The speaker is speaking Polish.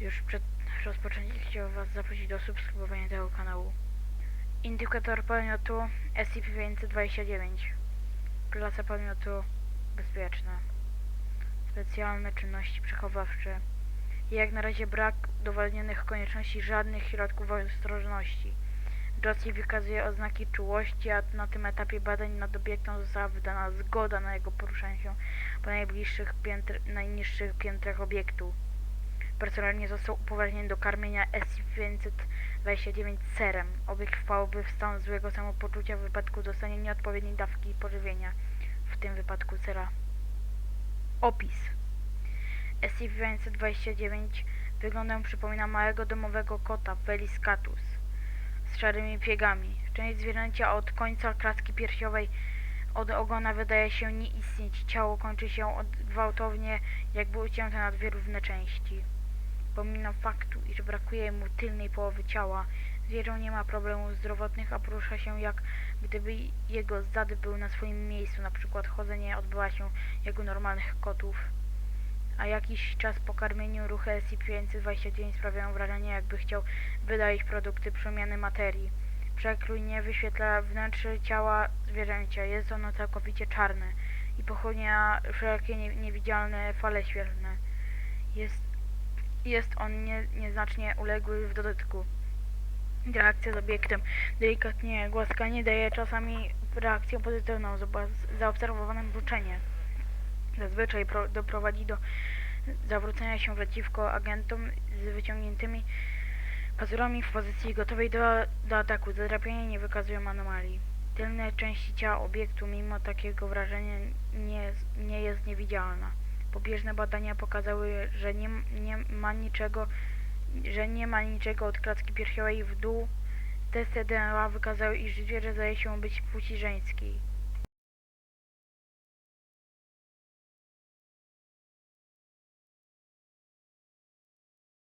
Już przed rozpoczęciem chciałbym Was zaprosić do subskrybowania tego kanału. Indykator podmiotu SCP-529. Klasa podmiotu bezpieczna. Specjalne czynności przechowawcze. Jak na razie brak udowodnionych konieczności żadnych środków ostrożności. Josie wykazuje oznaki czułości, a na tym etapie badań nad obiektem została wydana zgoda na jego poruszanie się po najbliższych piętr, najniższych piętrach obiektu. Personel nie został upoważniony do karmienia SCP-529 serem. Obiekt wpałby w stan złego samopoczucia w wypadku dostania nieodpowiedniej dawki pożywienia, w tym wypadku sera. Opis SCP-529 wyglądem przypomina małego domowego kota Felis catus z szarymi piegami. Część zwierzęcia od końca klatki piersiowej od ogona wydaje się nie istnieć. Ciało kończy się gwałtownie, jakby ucięte na dwie równe części. Pomimo faktu, iż brakuje mu tylnej połowy ciała, zwierzę nie ma problemów zdrowotnych, a porusza się jak gdyby jego zady były na swoim miejscu, na przykład chodzenie odbywa się jak u normalnych kotów. A jakiś czas po karmieniu ruchy SCP-529 sprawiają wrażenie, jakby chciał wydalić produkty przemiany materii. Przekrój nie wyświetla wnętrze ciała zwierzęcia. Jest ono całkowicie czarne i pochłania wszelkie nie, niewidzialne fale świetlne. Jest, jest on nie, nieznacznie uległy w dodatku. Reakcja z obiektem. Delikatnie głaskanie daje czasami reakcję pozytywną, zaobserwowane mruczenie. Zazwyczaj pro, doprowadzi do zawrócenia się przeciwko agentom z wyciągniętymi pazurami w pozycji gotowej do, do ataku. Zadrapienie nie wykazują anomalii. Tylne części ciała obiektu mimo takiego wrażenia nie, nie jest niewidzialna. Pobieżne badania pokazały, że nie, nie ma niczego, że nie ma niczego od klatki piersiowej w dół. Testy DNA wykazały, iż zwierzę zdaje się być płci żeńskiej.